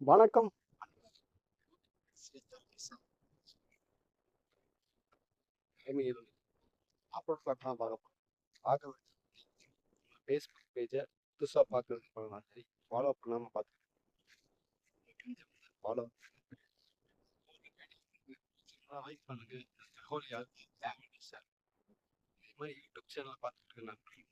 வணக்கம். அப்லோட் பண்ணலாம் பார்க்க பார்க்க ஃபேஸ்புக் பேஜை புதுசாக பார்க்குறதுக்கு பண்ணலாம் சரி ஃபாலோ பண்ணாமல் பார்த்து ஃபாலோ லைக் பண்ணுங்க தகவல் யாருக்கு சார் இது மாதிரி யூடியூப் சேனல் பார்த்துட்டு இருக்க நன்றி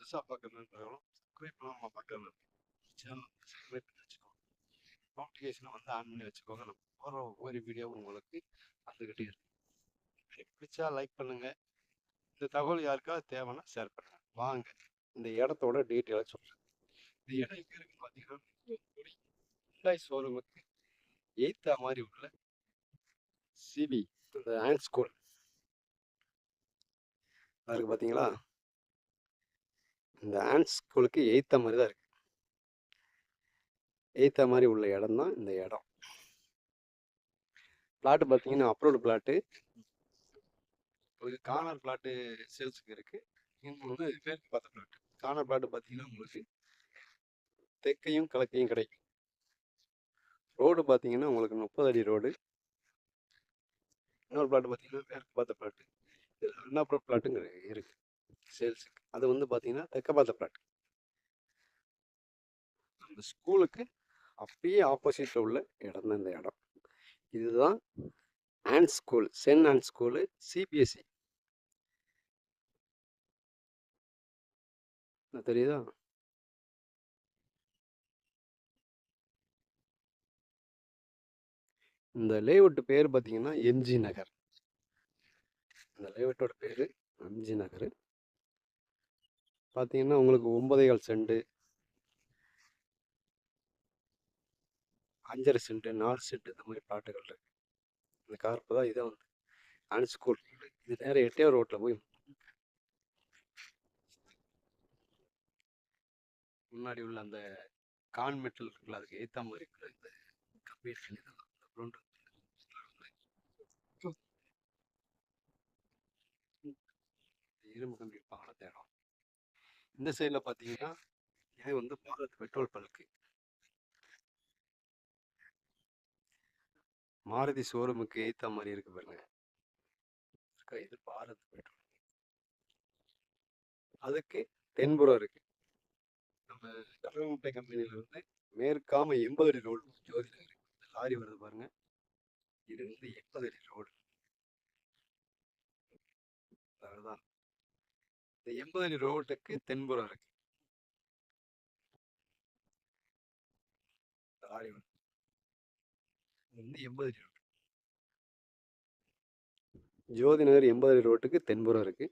புதுசாக பார்க்குற நண்பர்களும் சப்ஸ்கிரைப் பண்ணாமல் பார்க்குற சேனல் வச்சுக்கோங்க நோட்டிஃபிகேஷனை வந்து ஆன் பண்ணி வச்சுக்கோங்க நம்ம போகிற ஒவ்வொரு வீடியோ உங்களுக்கு வந்துக்கிட்டே இருக்கும் பிடிச்சா லைக் பண்ணுங்க இந்த தகவல் யாருக்காவது தேவைன்னா ஷேர் பண்ணுங்கள் வாங்க இந்த இடத்தோட டீட்டெயிலாக சொல்கிறேன் இந்த இடம் எங்கே இருக்குன்னு பார்த்தீங்கன்னா ஹுண்டாய் ஷோரூமுக்கு எய்த்தா மாதிரி உள்ள சிபி இந்த ஆண்ட் ஸ்கூல் அதுக்கு பார்த்தீங்களா இந்த ஆன் ஸ்கூலுக்கு எய்த்தா மாதிரி தான் இருக்குது ஏற்ற மாதிரி உள்ள இடம் தான் இந்த இடம். பிளாட்டு பார்த்தீங்கன்னா அப்ரோடு பிளாட்டு. ஒரு கார்னர் பிளாட்டு சேல்ஸுக்கு இருக்கு. இன்னொன்று பேருக்கு பார்த்த பிளாட் கார்னர் பிளாட்டு பார்த்தீங்கன்னா உங்களுக்கு தெற்கையும் கிழக்கையும் கிடைக்கும். ரோடு பார்த்தீங்கன்னா உங்களுக்கு முப்பது அடி ரோடு. இன்னொரு பிளாட் பார்த்தீங்கன்னா பேருக்கு பார்த்த பிளாட்டு. அண்ணாபுரம் பிளாட்டுங்கிற இருக்கு சேல்ஸுக்கு. அது வந்து பார்த்தீங்கன்னா தெற்க பார்த்த பிளாட் அந்த ஸ்கூலுக்கு அப்படியே ஆப்போசிட்டில் உள்ள இடம் தான் இந்த இடம். இதுதான் Ann's school saint Ann's school CBSE தெரியுதா? இந்த லேஅவுட் பேர் பார்த்தீங்கன்னா எம்ஜி நகர். இந்த லேஅவுட்டோட பேர் எம்ஜி நகர். பார்த்தீங்கன்னா உங்களுக்கு ஒன்பதே கால் செண்டு அஞ்சரை சென்ட் நாலு சென்ட் இந்த மாதிரி பிளாட்டுகள் இருக்கு. இந்த கார்ப்பு தான் இதை வந்து ஆன் இது நேரம் எட்டே ரோட்டில் போய் முன்னாடி உள்ள அந்த கான்மெட்டில் இருக்குல்ல அதுக்கு ஏற்ற மாதிரி இருக்கிற இந்த கம்பி இதெல்லாம் இரும்பு கம்பி பாலம் தேடம். இந்த சைடில் பார்த்தீங்கன்னா இது வந்து பாரத் பெட்ரோல் பல்க்கு மாருதி ஷோரூமுக்கு ஏற்ற மாதிரி இருக்கு பாருங்க. இருக்கா, இது பாரத் பெட்ரோல். அதுக்கு தென்புறம் இருக்கு. நம்ம கடலமுட்டை கம்பெனியில வந்து மேற்காம எண்பது அடி ரோடு ஜோதி இருக்கு. இந்த லாரி வருது பாருங்க. இது வந்து எண்பது அடி ரோடு. அதுதான் இந்த எண்பது அடி ரோட்டுக்கு தென்புறம் இருக்கு. லாரி வருது எண்பது அடி ரோடு ஜோதி நகர் எண்பது அடி ரோட்டுக்கு தென்புறம் இருக்கு.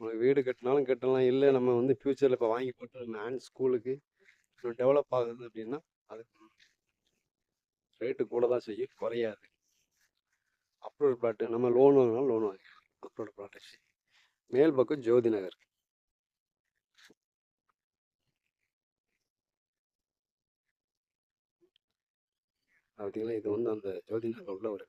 உங்களுக்கு வீடு கட்டினாலும் கட்டலாம். இல்லை நம்ம வந்து ஃப்யூச்சரில் இப்போ வாங்கி போட்டு மேன் ஸ்கூலுக்கு ஸ்கூலுக்கு டெவலப் ஆகுது அப்படின்னா அதுக்கு ரேட்டு கூட தான் செய்யும். குறையாது. அப்ரோட் பிளாட்டு நம்ம லோன் வாங்கினாலும் லோன் வாங்கிக்கலாம். அப்ரோட் பிளாட்டு மேல் பக்கம் ஜோதி நகர். பார்த்தீங்கன்னா இது வந்து அந்த ஜோதி நகர் உள்ள ஒரு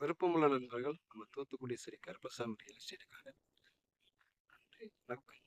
விருப்பமுள்ள நண்பர்கள் நம்ம தூத்துக்குடி ஸ்ரீ கருப்பசாமி ரியல் எஸ்டேட்டுக்காக நன்றி வணக்கம்